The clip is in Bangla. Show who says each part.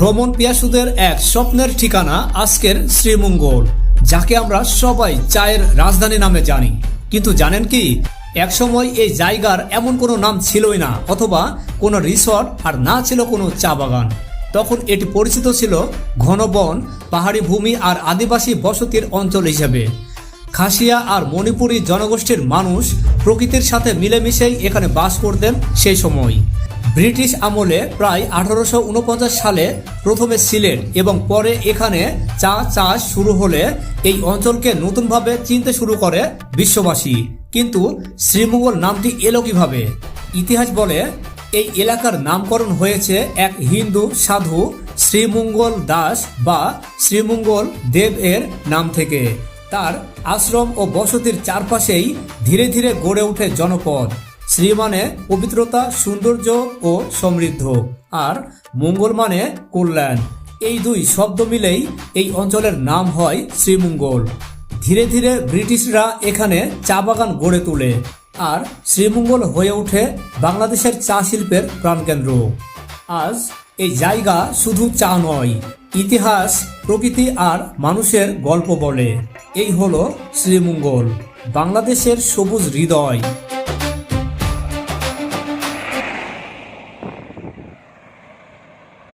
Speaker 1: ভ্রমণ পিয়াসুদের এক স্বপ্নের ঠিকানা আজকের শ্রীমঙ্গল, যাকে আমরা সবাই চায়ের রাজধানী নামে জানি। কিন্তু জানেন কি, একসময় এই জায়গার এমন কোনো নাম ছিলই না, অথবা কোনো রিসর্ট আর না ছিল কোনো চা বাগান। তখন এটি পরিচিত ছিল ঘন বন পাহাড়ি ভূমি আর আদিবাসী বসতির অঞ্চল হিসেবে। খাসিয়া আর মণিপুরী জনগোষ্ঠীর মানুষ প্রকৃতির সাথে মিলেমিশেই এখানে বাস করতেন সেই সময়। ব্রিটিশ আমলে প্রায় আঠারোশো উনপঞ্চাশ সালে প্রথমে সিলেট এবং পরে এখানে চা চাষ শুরু হলে এই অঞ্চলকে নতুনভাবে চিনতে শুরু করে বিশ্ববাসী। কিন্তু শ্রীমঙ্গল নামটি এলো কীভাবে? ইতিহাস বলে, এই এলাকার নামকরণ হয়েছে এক হিন্দু সাধু শ্রীমঙ্গল দাস বা শ্রীমঙ্গল দেব এর নাম থেকে। তার আশ্রম ও বসতির চারপাশেই ধীরে ধীরে গড়ে ওঠে জনপদ। শ্রী মানে পবিত্রতা, সৌন্দর্য ও সমৃদ্ধ। আর মঙ্গল মানে কল্যাণ। এই দুই শব্দ মিলেই এই অঞ্চলের নাম হয় শ্রীমঙ্গল। ধীরে ধীরে ব্রিটিশরা এখানে চা বাগান গড়ে তোলে। আর শ্রীমঙ্গল হয়ে ওঠে বাংলাদেশের চা শিল্পের প্রাণকেন্দ্র। আজ এই জায়গা শুধু চা নয়, ইতিহাস, প্রকৃতি আর মানুষের গল্প বলে। এই হলো শ্রীমঙ্গল, বাংলাদেশের সবুজ হৃদয়।